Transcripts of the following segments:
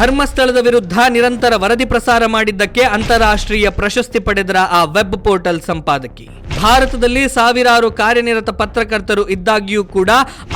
ಧರ್ಮಸ್ಥಳದ ವಿರುದ್ಧ ನಿರಂತರ ವರದಿ ಪ್ರಸಾರ ಮಾಡಿದ್ದಕ್ಕೆ ಅಂತಾರಾಷ್ಟ್ರೀಯ ಪ್ರಶಸ್ತಿ ಪಡೆದರ ಆ ವೆಬ್ ಪೋರ್ಟಲ್ ಸಂಪಾದಕಿ. ಭಾರತದಲ್ಲಿ ಸಾವಿರಾರು ಕಾರ್ಯನಿರತ ಪತ್ರಕರ್ತರು ಇದ್ದಾಗಿಯೂ ಕೂಡ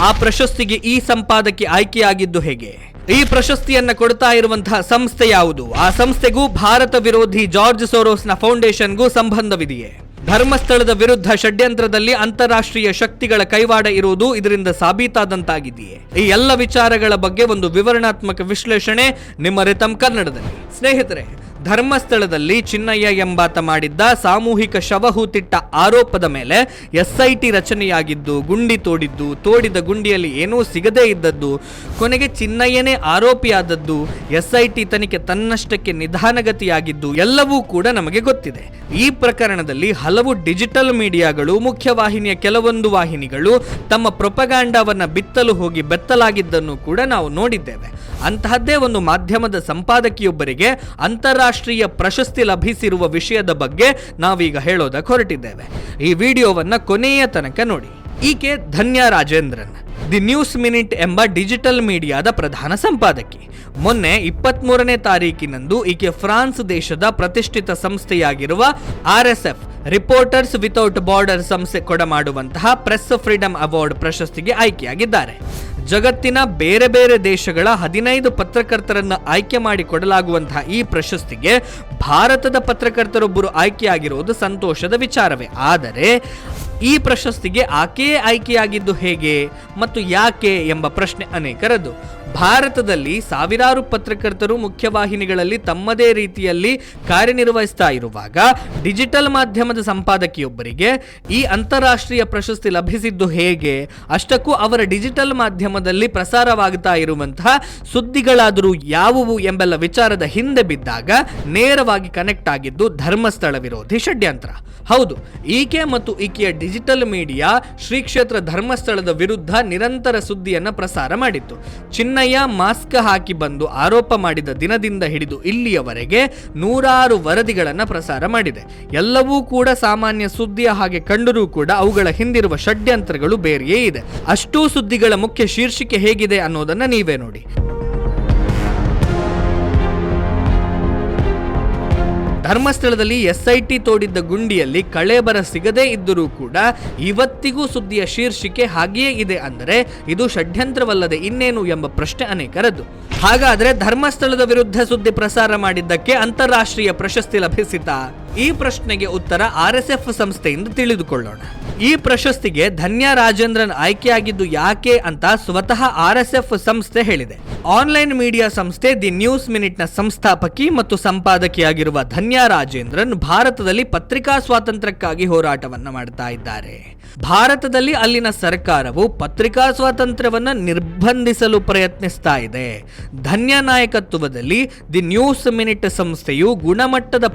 ಆ ಪ್ರಶಸ್ತಿಗೆ ಈ ಸಂಪಾದಕಿ ಆಯ್ಕೆಯಾಗಿದ್ದು ಹೇಗೆ? ಈ ಪ್ರಶಸ್ತಿಯನ್ನ ಕೊಡ್ತಾ ಇರುವಂತಹ ಸಂಸ್ಥೆ ಯಾವುದು? ಆ ಸಂಸ್ಥೆಗೂ ಭಾರತ ವಿರೋಧಿ ಜಾರ್ಜ್ ಸೋರೋಸ್ನ ಫೌಂಡೇಶನ್ಗೂ ಸಂಬಂಧವಿದೆಯೇ? ಧರ್ಮಸ್ಥಳದ ವಿರುದ್ಧ ಷಡ್ಯಂತ್ರದಲ್ಲಿ ಅಂತಾರಾಷ್ಟ್ರೀಯ ಶಕ್ತಿಗಳ ಕೈವಾಡ ಇರುವುದು ಇದರಿಂದ ಸಾಬೀತಾದಂತಾಗಿದೆಯೇ? ಈ ಎಲ್ಲ ವಿಚಾರಗಳ ಬಗ್ಗೆ ಒಂದು ವಿವರಣಾತ್ಮಕ ವಿಶ್ಲೇಷಣೆ ನಿಮ್ಮ ರಿತಮ್ ಕನ್ನಡದಲ್ಲಿ. ಸ್ನೇಹಿತರೆ ಧರ್ಮಸ್ಥಳದಲ್ಲಿ ಚಿನ್ನಯ್ಯ ಎಂಬಾತ ಮಾಡಿದ್ದ ಸಾಮೂಹಿಕ ಶವಹೂತಿಟ್ಟ ಆರೋಪದ ಮೇಲೆ ಎಸ್ಐಟಿ ರಚನೆಯಾಗಿದ್ದು, ಗುಂಡಿ ತೋಡಿದ್ದು, ತೋಡಿದ ಗುಂಡಿಯಲ್ಲಿ ಏನೂ ಸಿಗದೇ ಇದ್ದದ್ದು, ಕೊನೆಗೆ ಚಿನ್ನಯ್ಯನೇ ಆರೋಪಿಯಾದದ್ದು, ಎಸ್ಐಟಿ ತನಿಖೆ ತನ್ನಷ್ಟಕ್ಕೆ ನಿಧಾನಗತಿಯಾಗಿದ್ದು ಎಲ್ಲವೂ ಕೂಡ ನಮಗೆ ಗೊತ್ತಿದೆ. ಈ ಪ್ರಕರಣದಲ್ಲಿ ಹಲವು ಡಿಜಿಟಲ್ ಮೀಡಿಯಾಗಳು, ಮುಖ್ಯವಾಹಿನಿಯ ಕೆಲವೊಂದು ವಾಹಿನಿಗಳು ತಮ್ಮ ಪ್ರೊಪಗಾಂಡಾವನ್ನು ಬಿತ್ತಲು ಹೋಗಿ ಬೆತ್ತಲಾಗಿದ್ದನ್ನು ಕೂಡ ನಾವು ನೋಡಿದ್ದೇವೆ. ಅಂತಹದ್ದೇ ಒಂದು ಮಾಧ್ಯಮದ ಸಂಪಾದಕಿಯೊಬ್ಬರಿಗೆ ಅಂತಾರಾಷ್ಟ್ರೀಯ ಪ್ರಶಸ್ತಿ ಲಭಿಸಿರುವ ವಿಷಯದ ಬಗ್ಗೆ ನಾವೀಗ ಹೇಳೋದಕ್ಕೆ ಹೊರಟಿದ್ದೇವೆ. ಈ ವಿಡಿಯೋವನ್ನ ಕೊನೆಯ ತನಕ ನೋಡಿ. ಈಕೆ Dhanya Rajendran. The News Minute ಎಂಬ ಡಿಜಿಟಲ್ ಮೀಡಿಯಾದ ಪ್ರಧಾನ ಸಂಪಾದಕಿ. ಮೊನ್ನೆ ಇಪ್ಪತ್ಮೂರನೇ ತಾರೀಕಿನಂದು ಈಕೆ ಫ್ರಾನ್ಸ್ ದೇಶದ ಪ್ರತಿಷ್ಠಿತ ಸಂಸ್ಥೆಯಾಗಿರುವ R S F reporters without border ಸಂಸ್ಥೆ ಕೊಡಮಾಡುವಂತಹ ಪ್ರೆಸ್ ಫ್ರೀಡಮ್ ಅವಾರ್ಡ್ ಪ್ರಶಸ್ತಿಗೆ ಆಯ್ಕೆಯಾಗಿದ್ದಾರೆ. ಜಗತ್ತಿನ ಬೇರೆ ಬೇರೆ ದೇಶಗಳ ಹದಿನೈದು ಪತ್ರಕರ್ತರನ್ನು ಆಯ್ಕೆ ಮಾಡಿ ಕೊಡಲಾಗುವಂತಹ ಈ ಪ್ರಶಸ್ತಿಗೆ ಭಾರತದ ಪತ್ರಕರ್ತರೊಬ್ಬರು ಆಯ್ಕೆಯಾಗಿರುವುದು ಸಂತೋಷದ ವಿಚಾರವೇ. ಆದರೆ ಈ ಪ್ರಶಸ್ತಿಗೆ ಆಕೆಯೇ ಆಯ್ಕೆಯಾಗಿದ್ದು ಹೇಗೆ ಮತ್ತು ಯಾಕೆ ಎಂಬ ಪ್ರಶ್ನೆ ಅನೇಕರದ್ದು. ಭಾರತದಲ್ಲಿ ಸಾವಿರಾರು ಪತ್ರಕರ್ತರು ಮುಖ್ಯವಾಹಿನಿಗಳಲ್ಲಿ ತಮ್ಮದೇ ರೀತಿಯಲ್ಲಿ ಕಾರ್ಯನಿರ್ವಹಿಸ್ತಾ ಇರುವಾಗ ಡಿಜಿಟಲ್ ಮಾಧ್ಯಮದ ಸಂಪಾದಕಿಯೊಬ್ಬರಿಗೆ ಈ ಅಂತಾರಾಷ್ಟ್ರೀಯ ಪ್ರಶಸ್ತಿ ಲಭಿಸಿದ್ದು ಹೇಗೆ, ಅಷ್ಟಕ್ಕೂ ಅವರ ಡಿಜಿಟಲ್ ಮಾಧ್ಯಮದಲ್ಲಿ ಪ್ರಸಾರವಾಗ್ತಾ ಇರುವಂತಹ ಸುದ್ದಿಗಳಾದರೂ ಯಾವುವು ಎಂಬೆಲ್ಲ ವಿಚಾರದ ಹಿಂದೆ ಬಿದ್ದಾಗ ನೇರವಾಗಿ ಕನೆಕ್ಟ್ ಆಗಿದ್ದು ಧರ್ಮಸ್ಥಳ ವಿರೋಧಿ ಷಡ್ಯಂತ್ರ. ಹೌದು, ಈಕೆ ಮತ್ತು ಈಕೆಯ ಡಿಜಿಟಲ್ ಮೀಡಿಯಾ ಶ್ರೀ ಕ್ಷೇತ್ರ ಧರ್ಮಸ್ಥಳದ ವಿರುದ್ಧ ನಿರಂತರ ಸುದ್ದಿಯನ್ನು ಪ್ರಸಾರ ಮಾಡಿತ್ತು. ಚಿನ್ನಯ್ಯ ಮಾಸ್ಕ್ ಹಾಕಿ ಬಂದು ಆರೋಪ ಮಾಡಿದ ದಿನದಿಂದ ಹಿಡಿದು ಇಲ್ಲಿಯವರೆಗೆ ನೂರಾರು ವರದಿಗಳನ್ನು ಪ್ರಸಾರ ಮಾಡಿದೆ. ಎಲ್ಲವೂ ಕೂಡ ಸಾಮಾನ್ಯ ಸುದ್ದಿಯ ಹಾಗೆ ಕಂಡರೂ ಕೂಡ ಅವುಗಳ ಹಿಂದಿರುವ ಷಡ್ಯಂತ್ರಗಳು ಬೇರೆಯೇ ಇದೆ. ಅಷ್ಟೂ ಸುದ್ದಿಗಳ ಮುಖ್ಯ ಶೀರ್ಷಿಕೆ ಹೇಗಿದೆ ಅನ್ನೋದನ್ನು ನೀವೇ ನೋಡಿ. ಧರ್ಮಸ್ಥಳದಲ್ಲಿ ಎಸ್ಐಟಿ ತೋಡಿದ್ದ ಗುಂಡಿಯಲ್ಲಿ ಕಳೇಬರ ಸಿಗದೇ ಇದ್ದರೂ ಕೂಡ ಇವತ್ತಿಗೂ ಸುದ್ದಿಯ ಶೀರ್ಷಿಕೆ ಹಾಗೆಯೇ ಇದೆ ಅಂದರೆ ಇದು ಷಡ್ಯಂತ್ರವಲ್ಲದೆ ಇನ್ನೇನು ಎಂಬ ಪ್ರಶ್ನೆ ಅನೇಕರದ್ದು. ಹಾಗಾದರೆ ಧರ್ಮಸ್ಥಳದ ವಿರುದ್ಧ ಸುದ್ದಿ ಪ್ರಸಾರ ಮಾಡಿದ್ದಕ್ಕೆ ಅಂತಾರಾಷ್ಟ್ರೀಯ ಪ್ರಶಸ್ತಿ ಲಭಿಸಿತಾ? ಈ ಪ್ರಶ್ನೆಗೆ ಉತ್ತರ ಆರ್ ಎಸ್ ಎಫ್ ಸಂಸ್ಥೆಯಿಂದ ತಿಳಿದುಕೊಳ್ಳೋಣ. ಈ ಪ್ರಶಸ್ತಿಗೆ ಧನ್ಯ ರಾಜೇಂದ್ರನ್ ಆಯ್ಕೆಯಾಗಿದ್ದು ಯಾಕೆ ಅಂತ ಸ್ವತಃ ಆರ್ ಎಸ್ ಎಫ್ ಸಂಸ್ಥೆ ಹೇಳಿದೆ. ಆನ್ಲೈನ್ ಮೀಡಿಯಾ ಸಂಸ್ಥೆ ದಿ ನ್ಯೂಸ್ ಮಿನಿಟ್ನ ಸಂಸ್ಥಾಪಕಿ ಮತ್ತು ಸಂಪಾದಕಿಯಾಗಿರುವ ಧನ್ಯ ರಾಜೇಂದ್ರನ್ ಭಾರತದಲ್ಲಿ ಪತ್ರಿಕಾ ಸ್ವಾತಂತ್ರ್ಯಕ್ಕಾಗಿ ಹೋರಾಟವನ್ನ ಮಾಡ್ತಾ ಇದ್ದಾರೆ. ಭಾರತದಲ್ಲಿ ಅಲ್ಲಿನ ಸರ್ಕಾರವು ಪತ್ರಿಕಾ ಸ್ವಾತಂತ್ರ್ಯವನ್ನು ನಿರ್ಬಂಧಿಸಲು ಪ್ರಯತ್ನಿಸ್ತಾ ಇದೆ. ಧನ್ಯ ನಾಯಕತ್ವದಲ್ಲಿ ದಿ ನ್ಯೂಸ್ ಮಿನಿಟ್ ಸಂಸ್ಥೆಯು ಗುಣಮಟ್ಟದ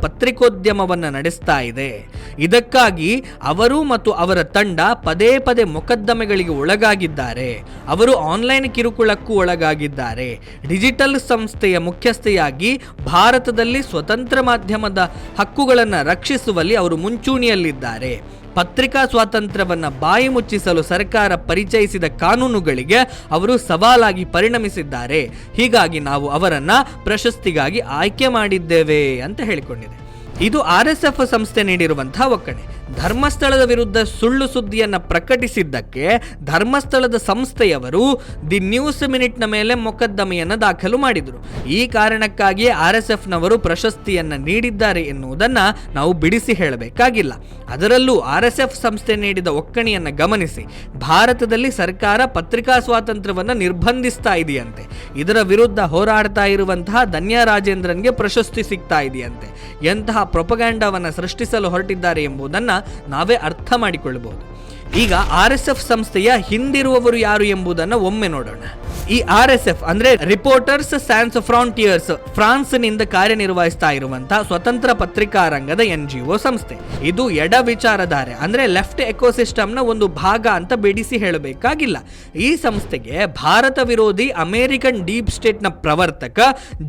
ಪತ್ರಿಕೋದ್ಯಮವನ್ನ ನಡೆಸ್ತಾ ಇದೆ. ಇದಕ್ಕಾಗಿ ಅವರು ಮತ್ತು ಅವರ ತಂಡ ಪದೇ ಪದೇ ಮೊಕದ್ದಮೆಗಳಿಗೆ ಒಳಗಾಗಿದ್ದಾರೆ. ಅವರು ಆನ್ಲೈನ್ ಕಿರುಕುಳಕ್ಕೂ ಒಳಗಾಗಿದ್ದಾರೆ. ಡಿಜಿಟಲ್ ಸಂಸ್ಥೆಯ ಮುಖ್ಯಸ್ಥೆಯಾಗಿ ಭಾರತದಲ್ಲಿ ಸ್ವತಂತ್ರ ಮಾಧ್ಯಮದ ಹಕ್ಕುಗಳನ್ನು ರಕ್ಷಿಸುವಲ್ಲಿ ಅವರು ಮುಂಚೂಣಿಯಲ್ಲಿದ್ದಾರೆ. ಪತ್ರಿಕಾ ಸ್ವಾತಂತ್ರ್ಯವನ್ನ ಬಾಯಿ ಮುಚ್ಚಿಸಲು ಸರ್ಕಾರ ಪರಿಚಯಿಸಿದ ಕಾನೂನುಗಳಿಗೆ ಅವರು ಸವಾಲಾಗಿ ಪರಿಣಮಿಸಿದ್ದಾರೆ. ಹೀಗಾಗಿ ನಾವು ಅವರನ್ನ ಪ್ರಶಸ್ತಿಗಾಗಿ ಆಯ್ಕೆ ಮಾಡಿದ್ದೇವೆ ಅಂತ ಹೇಳಿಕೊಂಡಿದೆ. ಇದು ಆರ್ ಎಸ್ ಎಫ್ ಸಂಸ್ಥೆ ನೀಡಿರುವಂತಹ ಒಕ್ಕಣೆ. ಧರ್ಮಸ್ಥಳದ ವಿರುದ್ಧ ಸುಳ್ಳು ಸುದ್ದಿಯನ್ನ ಪ್ರಕಟಿಸಿದ್ದಕ್ಕೆ ಧರ್ಮಸ್ಥಳದ ಸಂಸ್ಥೆಯವರು ದಿ ನ್ಯೂಸ್ ಮಿನಿಟ್ನ ಮೇಲೆ ಮೊಕದ್ದಮೆಯನ್ನ ದಾಖಲು ಮಾಡಿದರು. ಈ ಕಾರಣಕ್ಕಾಗಿ ಆರ್ ಎಸ್ ಎಫ್ನವರು ಪ್ರಶಸ್ತಿಯನ್ನ ನೀಡಿದ್ದಾರೆ ಎನ್ನುವುದನ್ನ ನಾವು ಬಿಡಿಸಿ ಹೇಳಬೇಕಾಗಿಲ್ಲ. ಅದರಲ್ಲೂ ಆರ್ ಎಸ್ ಎಫ್ ಸಂಸ್ಥೆ ನೀಡಿದ ಒಕ್ಕಣೆಯನ್ನ ಗಮನಿಸಿ, ಭಾರತದಲ್ಲಿ ಸರ್ಕಾರ ಪತ್ರಿಕಾ ಸ್ವಾತಂತ್ರ್ಯವನ್ನು ನಿರ್ಬಂಧಿಸ್ತಾ ಇದೆಯಂತೆ. ಇದರ ವಿರುದ್ಧ ಹೋರಾಡ್ತಾ ಇರುವಂತಹ ಧನ್ಯ ರಾಜೇಂದ್ರನ್ಗೆ ಪ್ರಶಸ್ತಿ ಸಿಗ್ತಾ ಇದೆಯಂತೆ. ಎಂತಹ ಪ್ರೊಪಗ್ಯಾಂಡವನ್ನು ಸೃಷ್ಟಿಸಲು ಹೊರಟಿದ್ದಾರೆ ಎಂಬುದನ್ನು ನಾವೇ ಅರ್ಥ ಮಾಡಿಕೊಳ್ಳಬಹುದು. ಈಗ ಆರ್ ಎಸ್ ಎಫ್ ಸಂಸ್ಥೆಯ ಹಿಂದಿರುವವರು ಯಾರು ಎಂಬುದನ್ನು ಒಮ್ಮೆ ನೋಡೋಣ. ಈ ಆರ್ ಎಸ್ ಎಫ್ ಅಂದ್ರೆ ರಿಪೋರ್ಟರ್ಸ್ ಸ್ಯಾನ್ಸ್ ಫ್ರಾಂಟಿಯರ್ಸ್ ಫ್ರಾನ್ಸ್ನಿಂದ ಕಾರ್ಯನಿರ್ವಹಿಸ್ತಾ ಇರುವಂತಹ ಸ್ವತಂತ್ರ ಪತ್ರಿಕಾ ರಂಗದ ಎನ್ ಜಿ ಒ ಸಂಸ್ಥೆ. ಇದು ಎಡ ವಿಚಾರಧಾರೆ, ಅಂದ್ರೆ ಲೆಫ್ಟ್ ಎಕೋಸಿಸ್ಟಮ್ನ ಒಂದು ಭಾಗ ಅಂತ ಬಿಡಿಸಿ ಹೇಳಬೇಕಾಗಿಲ್ಲ. ಈ ಸಂಸ್ಥೆಗೆ ಭಾರತ ವಿರೋಧಿ ಅಮೆರಿಕನ್ ಡೀಪ್ ಸ್ಟೇಟ್ನ ಪ್ರವರ್ತಕ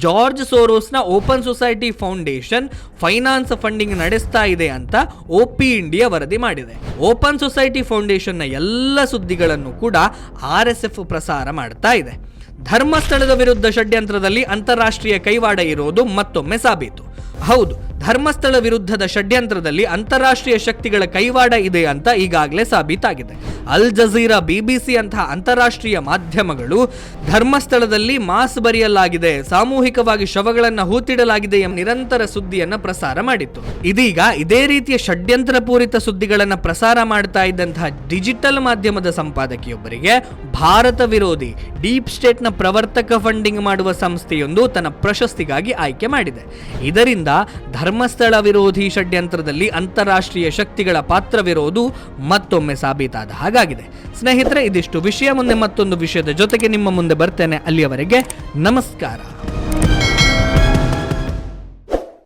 George ಸೋರೋಸ್ನ open society foundation finance funding ನಡೆಸ್ತಾ ಇದೆ ಅಂತ ಓಪಿ ಇಂಡಿಯಾ ವರದಿ ಮಾಡಿದೆ. ಓಪನ್ ಸೊಸೈಟಿ ಫೌಂಡೇಶನ್ನ ಎಲ್ಲ ಸುದ್ದಿಗಳನ್ನು ಕೂಡ ಆರ್ ಎಫ್ ಪ್ರಸಾರ ಮಾಡ್ತಾ ಇದೆ. ಧರ್ಮಸ್ಥಳದ ವಿರುದ್ಧ ಷಡ್ಯಂತ್ರದಲ್ಲಿ ಅಂತಾರಾಷ್ಟ್ರೀಯ ಕೈವಾಡ ಇರೋದು ಮತ್ತೊಮ್ಮೆ ಸಾಬೀತು. ಹೌದು ಧರ್ಮಸ್ಥಳ ವಿರುದ್ಧದ ಷಡ್ಯಂತ್ರದಲ್ಲಿ ಅಂತಾರಾಷ್ಟ್ರೀಯ ಶಕ್ತಿಗಳ ಕೈವಾಡ ಇದೆ ಅಂತ ಈಗಾಗಲೇ ಸಾಬೀತಾಗಿದೆ. ಅಲ್ ಜಜೀರಾ, ಬಿಬಿಸಿ ಅಂತಹ ಅಂತಾರಾಷ್ಟ್ರೀಯ ಮಾಧ್ಯಮಗಳು ಧರ್ಮಸ್ಥಳದಲ್ಲಿ ಮಾಸ್ ಬರೆಯಲಾಗಿದೆ, ಸಾಮೂಹಿಕವಾಗಿ ಶವಗಳನ್ನು ಹೂತಿಡಲಾಗಿದೆ ಎಂಬ ನಿರಂತರ ಸುದ್ದಿಯನ್ನು ಪ್ರಸಾರ ಮಾಡಿತ್ತು. ಇದೀಗ ಇದೇ ರೀತಿಯ ಷಡ್ಯಂತ್ರ ಪೂರಿತ ಸುದ್ದಿಗಳನ್ನು ಪ್ರಸಾರ ಮಾಡ್ತಾ ಇದ್ದಂತಹ ಡಿಜಿಟಲ್ ಮಾಧ್ಯಮದ ಸಂಪಾದಕಿಯೊಬ್ಬರಿಗೆ ಭಾರತ ವಿರೋಧಿ ಡೀಪ್ ಸ್ಟೇಟ್ನ ಪ್ರವರ್ತಕ ಫಂಡಿಂಗ್ ಮಾಡುವ ಸಂಸ್ಥೆಯೊಂದು ತನ್ನ ಪ್ರಶಸ್ತಿಗಾಗಿ ಆಯ್ಕೆ ಮಾಡಿದೆ. ಇದರಿಂದ ಧರ್ಮಸ್ಥಳ ವಿರೋಧಿ ಷಡ್ಯಂತ್ರದಲ್ಲಿ ಅಂತಾರಾಷ್ಟ್ರೀಯ ಶಕ್ತಿಗಳ ಪಾತ್ರವಿರೋದು ಮತ್ತೊಮ್ಮೆ ಸಾಬೀತಾದ ಹಾಗಾಗಿದೆ. ಸ್ನೇಹಿತರೆ, ಇದಿಷ್ಟು ವಿಷಯ. ಮುಂದೆ ಮತ್ತೊಂದು ವಿಷಯದ ಜೊತೆಗೆ ನಿಮ್ಮ ಮುಂದೆ ಬರ್ತೇನೆ. ಅಲ್ಲಿಯವರೆಗೆ ನಮಸ್ಕಾರ.